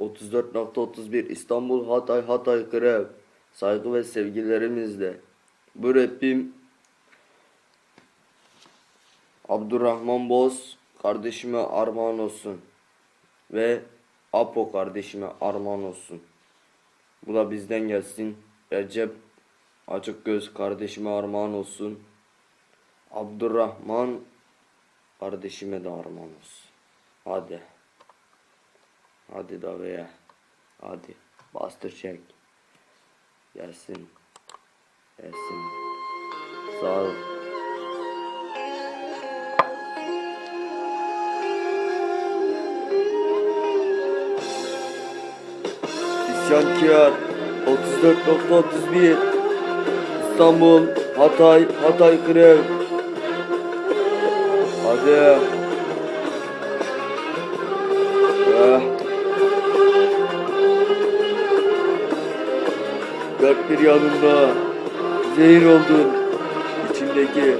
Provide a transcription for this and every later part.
34.31 İstanbul Hatay Hatay Grev Saygı ve sevgilerimizle. Bu rapim Abdurrahman Boz kardeşime armağan olsun Ve Apo kardeşime armağan olsun. Bu da bizden gelsin. Recep Açık Göz kardeşime armağan olsun. Abdurrahman kardeşime de armağan olsun. Hadi Hadi davaya. Hadi. Bastır çek. Gelsin. Gelsin. Sağ ol. İsyankar 34.31 İstanbul Hatay Hatay Grev Hadi bir yanımda zehir oldun içimdeki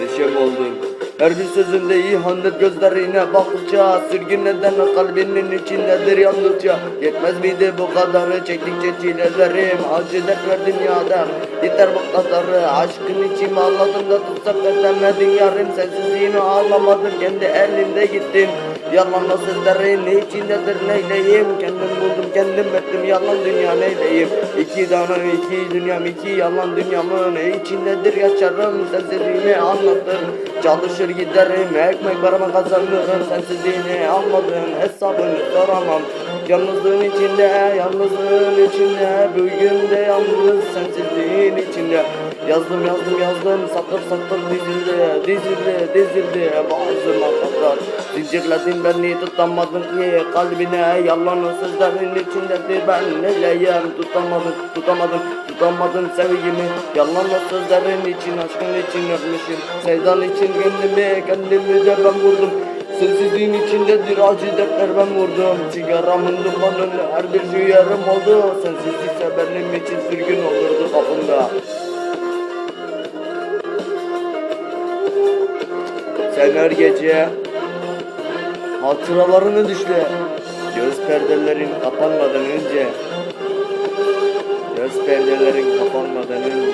neşem oldun. Her bir sözünde ihanet gözlerine baktıkça Sürgün neden kalbinin içindedir yalnızca. Yetmez miydi bu kadarı çektikçe çilelerim? Acı dertler dünyada yeter bu kadarı. Aşkın içimi ağladım da tutsak edemedin yarım Sensizliğini ağlamadım. Kendi elimde gittim Yalanla sözlerin içindedir neyleyim? Kendim buldum kendim ettim yalan dünya neyleyim? İki tane iki dünyam iki yalan dünyamın içindedir yaşarım Sensizliğini anlatırım Çalışır giderim ekmek parama kazanırım. Sensizliğini almadın hesabını soramam Yalnızlığın içinde yalnızlığın içinde Bugün de yalnız sensizliğin içinde. Yazdım yazdım yazdım satır satır dizildi dizildi dizildi. Boğazıma kadar Zincirledin beni tutamadın ki? Kalbine Yalan sözlerin içindedir ben neleyim Tutamadım tutamadım tutamadım sevgimi. Yalan sözlerin için aşkın için ölmüşüm Sevdan için kendimi kendimi de ben vurdum Sensizliğin içindedir acı dertler ben vurdum. Sigaramın dumanını her bir şu yarım oldu. Sensizlikse benim için sürgün olurdu kapımda. Sen her gece hatıralarını düşle. Göz perdelerin kapanmadan önce Göz perdelerin kapanmadan önce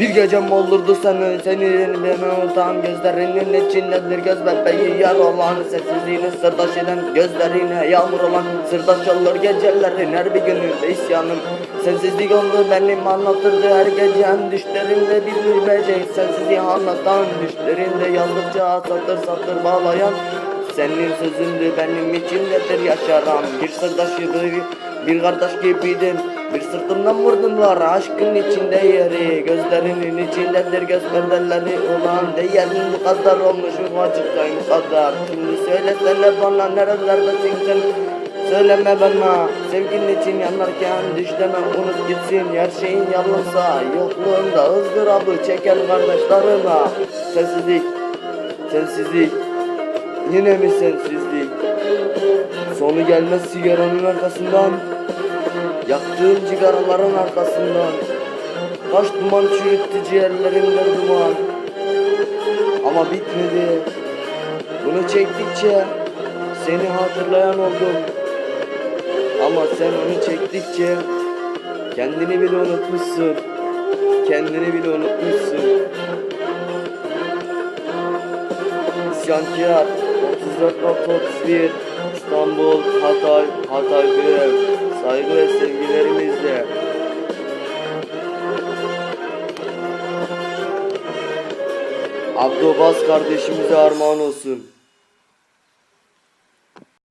Bir gecem olurdu seni, seni beni unutan gözlerinin içindedir göz bebeği yar olan Sessizliğini sırdaş eden gözlerine yağmur olan Sırdaş olur gecelerin her bir gününde isyanım. Sensizlik oldu benim anlatırdı her gecem Düşlerimde bir bir böcek sensizliği anlatan Düşlerinde yazdıkça satır satır bağlayan senin sözündü benim içindedir yaşaram Bir sırdaşıydı bir kardeş gibiydim. Bir sırtımdan vurdumlar aşkın içinde yeri Gözlerinin içindedir göz perdeleri olan Değerin bu kadar olmuş ufacıktayım kadar? Şimdi söylesene bana nerelerdesin sen? Söyleme bana. Sevgin için yanarken düş demem unut gitsin. Her şeyin yalansa yokluğunda ızdırabı çeken kardeşlerime Sensizlik, sensizlik. Yine mi sensizlik? Sonu gelmez sigaranın arkasından Yaktığım cigaraların arkasından Kaç duman çürüttü ciğerlerimden duman. Ama bitmedi. Bunu çektikçe Seni hatırlayan oldum. Ama sen onu çektikçe Kendini bile unutmuşsun. Kendini bile unutmuşsun. İsyankar 34.31 İstanbul, Hatay, Hatay Grev Saygı ve sevgilerimizle. Abdubaz kardeşimize armağan olsun